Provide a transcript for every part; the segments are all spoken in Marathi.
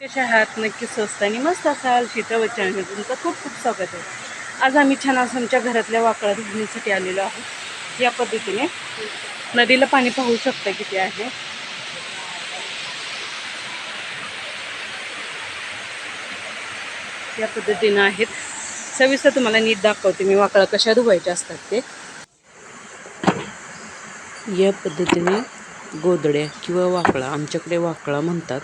कशा आहात नक्की स्वस्त आणि मस्त असाल शीतळ चॅनल तुमचं खूप खूप स्वागत आहे. आज आम्ही छान असं आमच्या घरातल्या वाकळा धुण्यासाठी आलेलो आहोत. या पद्धतीने नदीला पाणी पाहू शकता किती आहे. या पद्धतीनं आहेत. सविस्तर तुम्हाला नीट दाखवते मी वाकळा कशा धुवायच्या असतात ते. या पद्धतीने गोदड्या किंवा वाकळा आमच्याकडे वाकळा म्हणतात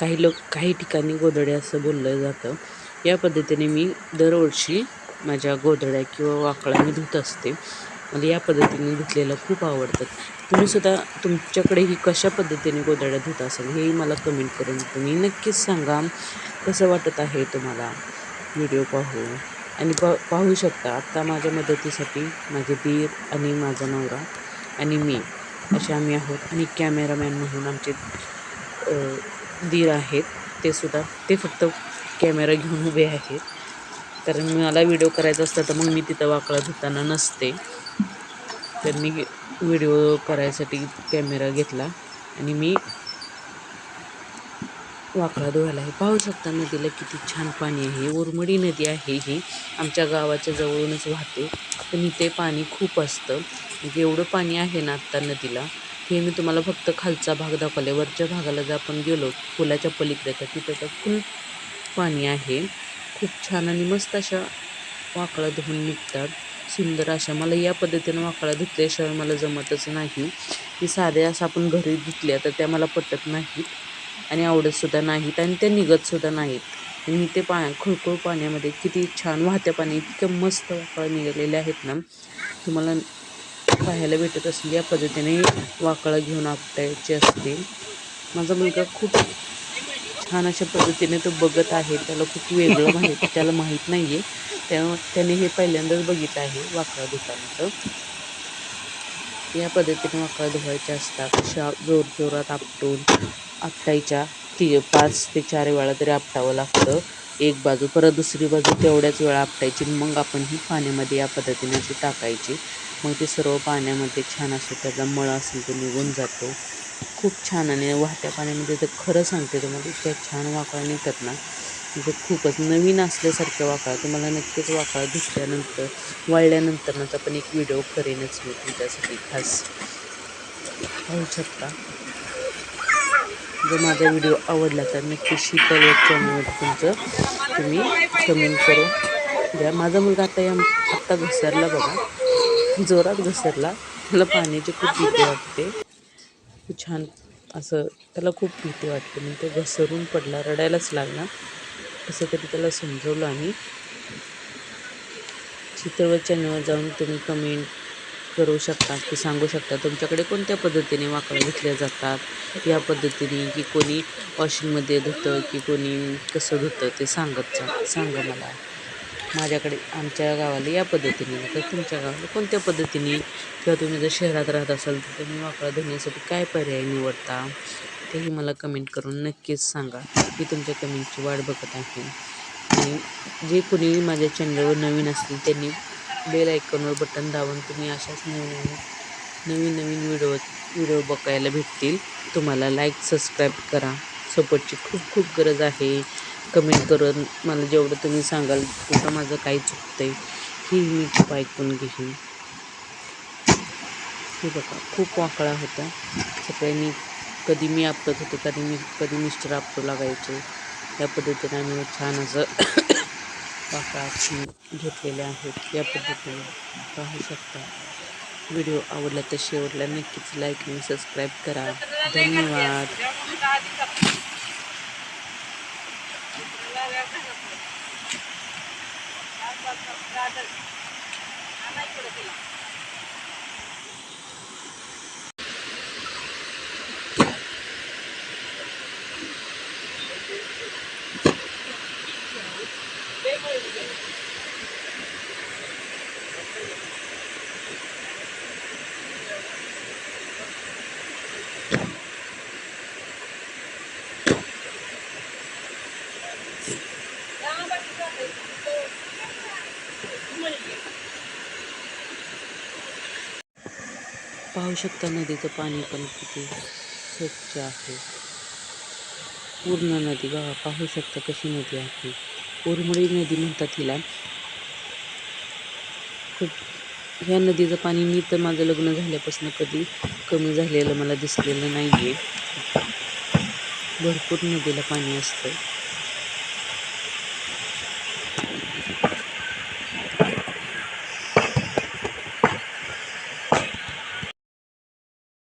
काही लोक काही ठिकाणी गोदड्या असं बोललं जातं. या पद्धतीने मी दरवर्षी माझ्या गोदड्या किंवा वाकळा मी धुत असते. मला या पद्धतीने धुतलेलं खूप आवडतात तुम्ही सुद्धा तुमच्याकडेही कशा पद्धतीने गोदड्या धुत असाल हेही मला कमेंट करून तुम्ही नक्कीच सांगा. कसं वाटत आहे तुम्हाला? व्हिडिओ पाहू आणि पा पाहू शकता आत्ता माझ्या मदतीसाठी माझे दीर आणि माझा नवरा आणि मी असे आम्ही आहोत. आणि कॅमेरामॅन म्हणून आमचे दीर आहेत. ते सुद्धा ते फक्त कॅमेरा घेऊन उभे आहेत. कारण मला व्हिडिओ करायचा असता तर मग मी तिथं वाकळा धुताना नसते. तर मी व्हिडिओ करायसाठी कॅमेरा घेतला आणि मी वाकळा धुवायला हे पाहू शकता नदीला किती छान पाणी आहे. उरमडी नदी आहे ही. आमच्या गावाच्या जवळूनच वाहते. पण इथे पाणी खूप असतं. म्हणजे एवढं पाणी आहे ना आत्ता नदीला. हे मी तुम्हाला फक्त खालचा भाग दाखवला वरच्या भागाला जर आपण गेलो पुलाच्या पलीकडे तर तिथं तर फुल पाणी आहे. खूप छान आणि मस्त अशा वाकळा धुवून निघतात. सुंदर अशा. मला या पद्धतीनं वाकळा धुतल्याशिवाय मला जमतच नाही. की साध्या असं आपण घरी धुतल्या तर त्या मला पटत नाहीत आणि आवडतसुद्धा नाहीत आणि त्या निघतसुद्धा नाहीत. आणि ते पा खळखळ पाण्यामध्ये किती छान वाहत्या पाणी इतकं मस्त वाकळा निघालेले आहेत ना. तुम्हाला पाहायला भेटत असेल या पद्धतीने वाकळा घेऊन आपटायचे असते माझा मुलगा खूप छान अशा पद्धतीने तो बघत आहे त्याला खूप वेगळं माहीत त्याला माहीत नाही आहे त्या त्याने हे पहिल्यांदाच बघितलं आहे वाकळा धुतानाचं या पद्धतीने वाकळा धुवायच्या असतात अशा जोर जोरात आपटून आपटायच्या ती पाच ते चार वेळा तरी आपटावं लागतं. एक बाजू परत दुसरी बाजू तेवढ्याच वेळा आपटायची मग आपण ही पाण्यामध्ये या पद्धतीने अशी टाकायची. मग ते सर्व पाण्यामध्ये छान असं त्याचा मळ असेल तो निघून जातो. खूप छान आणि वाहत्या पाण्यामध्ये तर खरं सांगते तुम्हाला इतक्या छान वाकळा निघतात ना म्हणजे खूपच नवीन असल्यासारख्या वाकळा. तुम्हाला नक्कीच वाकळा धुतल्यानंतर वाळल्यानंतरच आपण एक व्हिडिओ करेनच मी तुमच्यासाठी खास. पाहू शकता. जर माझा व्हिडिओ आवडला तर नक्की शीतल या चॅनलवर तुमचं तुम्ही कमेंट करू द्या माझा मुलगा आता या आत्ता घसरला बघा. जोरात घसरला. मला पाण्याची खूप भीती वाटते. खूप छान असं त्याला खूप भीती वाटते. म्हणजे तो घसरून पडला रडायलाच लागला. कसं तरी त्याला समजवलं आम्ही. चित्रवर चॅनलवर जाऊन तुम्ही कमेंट करू शकता की सांगू शकता. तुमच्याकडे कोणत्या पद्धतीने वाकळा घेतल्या जातात? या पद्धतीने की कोणी वॉशिंगमध्ये धुतं की कोणी कसं धुतं ते सांगत जा सांगा मला. माझ्याकडे आमच्या गावाला या पद्धतीने तर तुमच्या गावाला कोणत्या पद्धतीने? किंवा तुम्ही जर शहरात राहत असाल तर तुम्ही वाकळा धुण्यासाठी काय पर्याय निवडता? तेही मला कमेंट करून नक्कीच सांगा. मी तुमच्या कमेंटची वाट बघत आहे. आणि जे कोणी माझ्या चॅनलवर नवीन असतील त्यांनी बेल आयकॉनवर बटन दाबून तुम्ही अशाच नवीन नवीन नवीन व्हिडिओ व्हिडिओ बघायला भेटतील. तुम्हाला लाईक सबस्क्राईब करा. सपोर्टची खूप खूप गरज आहे. कमेंट करून मला जेवढं तुम्ही सांगाल कुठं माझं काही चुकतं आहे ही मी खूप ऐकून घेईन. हे बघा खूप वाकळा होता. सगळ्यांनी कधी मी आपटत होते कधी मी कधी मिस्टर आपटू लागायचे. या पद्धतीने आम्ही छान असं वाकळा घेतलेले आहेत या पद्धतीने पाहू शकता. व्हिडिओ आवडला तर शेवटला नक्कीच लाईक आणि सबस्क्राईब करा. धन्यवाद. पाहू शकता नदीचं पाणी पण किती स्वच्छ आहे. पूर्ण नदी बघा पाहू शकता कशी नदी आहे. उरमळी नदी म्हणतात हिला. खूप ह्या नदीचं पाणी मी तर माझं लग्न झाल्यापासून कधी कमी झालेलं मला दिसलेलं नाही आहे भरपूर नदीला पाणी असतं. Thank you.